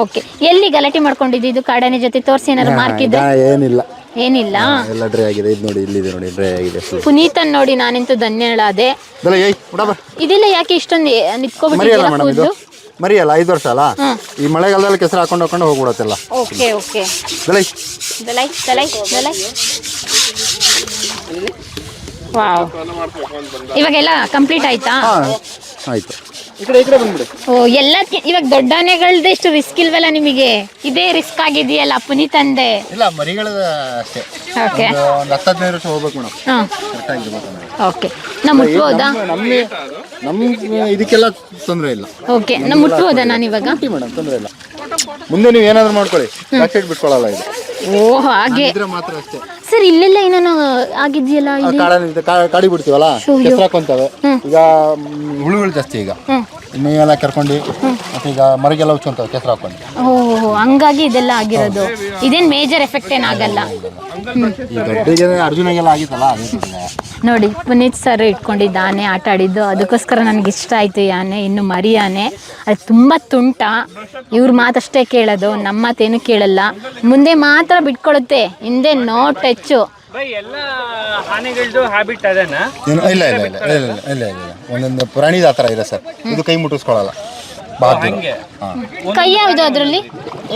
Okay. ಎಲ್ಲಿ ಗಲಾಟೆ ಮಾಡ್ಕೊಂಡಿದ್ದು? ಇದು ಕಾಡಾನೆ ಜೊತೆ ತೋರಿಸಿ ಏನಾದ್ರು ಮಾರ್ಕ್ ಇದೆ ಏನಿಲ್ಲ. ಏನಿಲ್ಲ? ಎಲ್ಲ ಡ್ರೈ ಆಗಿದೆ. ಇದು ನೋಡಿ ಇಲ್ಲಿದೆ ನೋಡಿ ಡ್ರೈ ಆಗಿದೆ full. ಪುನೀತನ್ ನೋಡಿ ನಾನಂತೂ ಧನ್ಯಳಾದೆ. ಇದೆಲ್ಲ ಏಯ್ ಬಿಡ ಬಾ ಇದೆಲ್ಲ ಯಾಕೆ ಇಷ್ಟೊಂದು ಮರಿಯಲ್ಲ ನಿಂತ್ಕೊಬಿಟ್ಟಿದ್ದೀರಾ ಮೇಡಮ್ ಇದು? ಕೂದಲು ಮರಿಯಲ್ಲ ಐದು ವರ್ಷ ಅಲ್ಲ? ಈ ಮಳೆಗಾಲದಲ್ಲಿ ಕೆಸರು ಹಾಕೊಂಡು ಹಾಕೊಂಡು ಹೋಗ್ಬಿಡತ್ತೆಲ್ಲ ಓಕೆ ಓಕೆ. ದಲೈ ದಲೈ ದಲೈ ದಲೈ ವಾವ್. ಇವಾಗೆಲ್ಲ ಕಂಪ್ಲೀಟ್ ಆಯ್ತಾ? ಹಾಂ. ಆಯ್ತು. ಈ ಕಡೆ ಈ ಕಡೆ ಬಂದ್ಬಿಡಿ. ಓ ಎಲ್ಲ ಇವಾಗ ದೊಡ್ಡ ಆನೆಗಳ್ದು ಎಷ್ಟು ರಿಸ್ಕ್ ಇಲ್ವಲ್ಲ ನಿಮಗೆ? ಇದೇ ರಿಸ್ಕ್ ಆಗಿದೆಯಲ್ಲ ಪುನೀತಂದೆ ಇಲ್ಲ ಮರಿಗಳ ಅಷ್ಟೇ. ಓಕೆ ಒಂದು ಹತ್ತು ಹದಿನೈದು ವರ್ಷ ಹೋಗ್ಬೇಕು ಮೇಡಮ್. ಹಾಂ. ಕರೆಕ್ಟಾಗಿ ಓಕೆ ನಾ ಮುಟ್ಬೋದಾ? ನಮ್ಮ ನಮ್ಮ ಇದಕ್ಕೆಲ್ಲ ತೊಂದರೆ ಇಲ್ಲ. ಓಕೆ ನಾ ಮುಟ್ಬೋದಾ ನಾನು ಇವಾಗ ಮೇಡಮ್ ತೊಂದರೆ ಇಲ್ಲ. ಮುಂದೆ ನೀವು ಏನಾದರೂ ಮಾಡ್ಕೊಳ್ಳಿ. ಸೈಡ್ ಬಿಟ್ಕೊಳ್ಳಲ್ಲ ಇದು. ಓ ಹಾಗೆ. ಇದ್ರೆ ಮಾತ್ರ ಅಷ್ಟೇ. ಸರ್ ಇಲ್ಲೆಲ್ಲ ಏನೋ ಆಗಿದೆಯಲ್ಲ ಆ ಇಲ್ಲಿ? ಕಾಡಲ್ಲಿ ಇದು ಕಾ- ಕಾಡಿ ಬಿಡ್ತೀವಲ್ಲ ಕೆಸರು ಹಾಕೊಂತವೆ ಈಗ ಮ್, ಹುಳುಗಳು ಜಾಸ್ತಿ ಈಗ. ಮೇವೆಲ್ಲ ಕರ್ಕೊಂಡು ಮತ್ತೆ ಈಗ ಮರಗೆಲ್ಲ ಉಚ್ಕೊಂತವೆ ಕೆಸರು ಹಾಕೊಂಡು ಓ ಹಂಗಾಗಿ ಇದೆಲ್ಲ ಆಗಿರೋದು. ಇದೇನ್ ಮೇಜರ್ ಎಫೆಕ್ಟ್ ಏನಾಗಲ್ಲ ಈ ಗಡ್ಡೆಗೆ ಅರ್ಜುನಗೆಲ್ಲ ಆಗಿತ್ತಲ್ಲ ಅದೇ. ನೋಡಿ ಪುನೀತ್ ಸರ್ ಇಟ್ಕೊಂಡಿದ್ದ ಆನೆ ಆಟ ಆಡಿದ್ದು. ಅದಕ್ಕೋಸ್ಕರ ನನಗೆ ಇಷ್ಟ ಆಯಿತು ಈ ಆನೆ ಇನ್ನು ಮರಿ ಆನೆ. ಅದು ತುಂಬ ತುಂಟ. ಇವ್ರ ಮಾತಷ್ಟೇ ಕೇಳೋದು ನಮ್ಮ ಮಾತೇನು ಕೇಳಲ್ಲ. ಮುಂದೆ ಮಾತ್ರ ಬಿಟ್ಕೊಳುತ್ತೆ ಹಿಂದೆ ನೋ ಟಚ್ಚು ಇಲ್ಲ ಇಲ್ಲ ಇಲ್ಲ ಇಲ್ಲ ಇಲ್ಲ ಇಲ್ಲ ಇಲ್ಲ ಒಂದೊಂದು ಪ್ರಾಣಿದ ಆ ಇದೆ ಸರ್. ಇದು ಕೈ ಮುಟ್ಟಿಸ್ಕೊಳ್ಳಲ್ಲ. ಕೈ ಯಾವುದು ಅದರಲ್ಲಿ?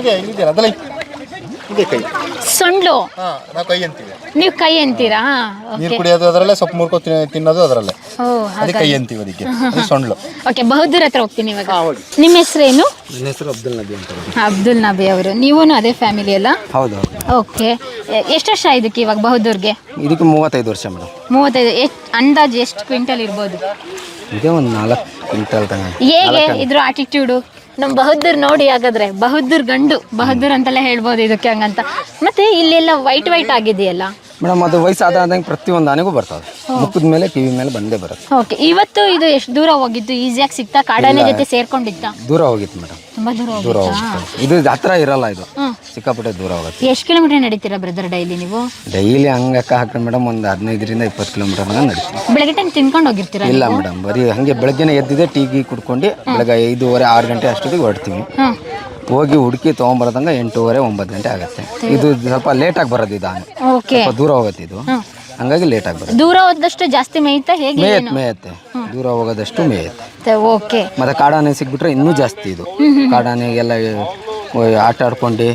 ಇದೆ ಇದೆಯಲ್ಲ ಅದರಲ್ಲಿ ಇದೆ ಕೈ. ಸೊಂಡ್ಲು? ಹಾಂ ನಾವು ಕೈ ಅಂತೀವಿ. ನೀವು ಕೈ ಅಂತೀರಾ? ನೀರು ಕುಡಿಯೋದು ಅದರಲ್ಲೇ ಸೊಪ್ಪು ಮುರ್ಕೊ ತಿನ್ನ- ತಿನ್ನೋದು ಅದರಲ್ಲೇ. ಓ ಅದಕ್ಕೆ ಕೈ ಅಂತೀವಿ ಅದಕ್ಕೆ. ಅದು ಸೊಂಡ್ಲು. ಓಕೆ ಬಹದ್ದೂರ್ ಹತ್ರ ಹೋಗ್ತೀನಿ ಇವಾಗ. ಹೋಗಿ. ನಿಮ್ಮ ಹೆಸರೇನು ನನ್ನ ಹೆಸರು ಅಬ್ದುಲ್ ನಬಿ ಅಂತ ಅಬ್ದುಲ್ ನಬಿ ಅವರು. ನೀವು ಅದೇ ಫ್ಯಾಮಿಲಿ ಅಲ್ಲ? ಹೌದು ಓಕೆ ಎಷ್ಟು ವರ್ಷ ಇದಕ್ಕೆ ಇವಾಗ ಬಹದ್ದೂರ್ಗೆ? ಇದಕ್ಕೆ ಮೂವತ್ತೈದು ವರ್ಷ ಮೇಡಮ್. ಮೂವತ್ತೈದು ಎಷ್ಟು ಅಂದಾಜು ಎಷ್ಟು ಕ್ವಿಂಟಲ್ ಇರ್ಬೋದು? ಇದೇ ಒಂದು ನಾಲ್ಕು ಕ್ವಿಂಟಲ್ ತಗ ಹೇಗೆ ಇದ್ರ ಆಟಿಟ್ಯೂಡು ನಮ್ಮ ಬಹದ್ದೂರ್ ನೋಡಿ ಹಾಗಾದ್ರೆ, ಬಹದ್ದೂರ್ ಗಂಡು, ಬಹದ್ದೂರ್ ಅಂತೆಲ್ಲ ಹೇಳ್ಬೋದು ಇದಕ್ಕೆ ಹಂಗಂತ. ಮತ್ತೆ ಇಲ್ಲೆಲ್ಲ ವೈಟ್ ವೈಟ್ ಆಗಿದೆಯಲ್ಲ? ಮೇಡಮ್ ಅದು ವಯಸ್ಸಾದಂಗೆ ಪ್ರತಿಯೊಂದು ಆನೆಗೂ ಬರ್ತದೆ. ಮುಖದ ಮೇಲೆ ಕಿವಿ ಮೇಲೆ ಬಂದೇ ಬರುತ್ತೆ. ಓಕೆ ಇವತ್ತು ಇದು ಎಷ್ಟು ದೂರ ಹೋಗಿದ್ದು? ಈಸಿಯಾಗಿ ಸಿಕ್ತಾ ಕಾಡಾನೆ ಜೊತೆ ಸೇರ್ಕೊಂಡಿತ್ತ ದೂರ ಹೋಗಿತ್ತು ಮೇಡಮ್. ತುಂಬಾ ದೂರ ದೂರ ಹೋಗಿತ್ತಾ. ಹೋಗುತ್ತೆ ಇದು ಹತ್ರ ಇರಲ್ಲ ಇದು. ಸಿಕ್ಕಾಪಟ್ಟೆ ದೂರ ಹೋಗುತ್ತೆ. ಎಷ್ಟು ಕಿಲೋಮೀಟರ್ ನಡೀತೀರಾ ಬ್ರದರ್ ಡೈಲಿ ನೀವು? ಡೈಲಿ ಹಂಗೆ ಹಾಕ್ ಮೇಡಮ್ ಒಂದು ಹದಿನೈದರಿಂದ ಇಪ್ಪತ್ತು ಕಿಲೋಮೀಟರ್ ನಡೀತೀವಿ. ಬೆಳಗ್ಗೆ ಟೈಮ್ ತಿನ್ಕೊಂಡು ಹೋಗಿರ್ತೀರಾ ಇಲ್ಲ ಮೇಡಮ್ ಬರೀ ಹಂಗೆ ಬೆಳಗ್ಗೆನೆ ಎದ್ದಿದೆ ಟೀ ಗೀ ಕುಡ್ಕೊಂಡು ಬೆಳಗ್ಗೆ ಐದೂವರೆ ಆರು ಗಂಟೆ ಅಷ್ಟೊತ್ತಿಗೆ ಹೊರಡ್ತೀವಿ. ಹೋಗಿ ಹುಡುಕಿ ತಗೊಂಡ್ಬರದಂಗ ಎಂಟೂವರೆ ಒಂಬತ್ತು ಗಂಟೆ ಆಗುತ್ತೆ. ಇದು ಸ್ವಲ್ಪ ಲೇಟಾಗಿ ಬರೋದು ಇದು ಆನೆ ಓಕೆ ಸ್ವಲ್ಪ ದೂರ ಹೋಗುತ್ತೆ ಇದು. ಹಂಗಾಗಿ ಲೇಟಾಗಿ ಬರುತ್ತೆ ದೂರ ಹೋದಷ್ಟು ಜಾಸ್ತಿ ಮೇಯುತ್ತೆ? ಹೇಗೆ ಮೇಯತ್ತೆ ಮೇಯತ್ತೆ. ದೂರ ಹೋಗೋದಷ್ಟು ಮೇಯತ್ತೆ. ಓಕೆ ಮತ್ತೆ ಕಾಡಾನೆ ಸಿಕ್ಬಿಟ್ರೆ ಇನ್ನೂ ಜಾಸ್ತಿ ಇದು. ಕಾಡಾನೆಗೆಲ್ಲ ಆಟ ಆಡ್ಕೊಂಡು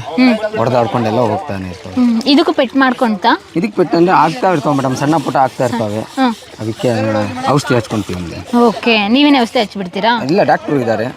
ಹೊಡೆದಾಡ್ಕೊಂಡೆಲ್ಲ ಹೋಗ್ತಾನೆ ಇರ್ತವೆ. ಇದಕ್ಕೂ ಪೆಟ್ ಮಾಡ್ಕೊಂತ? ಇದಕ್ಕೆ ಬಿಟ್ಟಂದ್ರೆ ಆಗ್ತಾ ಇರ್ತಾವೆ ಮೇಡಮ್ ಸಣ್ಣ ಪುಟ್ಟ ಆಗ್ತಾ ಇರ್ತಾವೆ. ಅದಕ್ಕೆ ಔಷಧಿ ಹಚ್ಕೊಂತೀವಿ ಓಕೆ ನೀವೇನೇ ಔಷಧಿ ಹಚ್ಬಿಡ್ತೀರಾ? ಇಲ್ಲ ಡಾಕ್ಟ್ರು ಇದ್ದಾರೆ.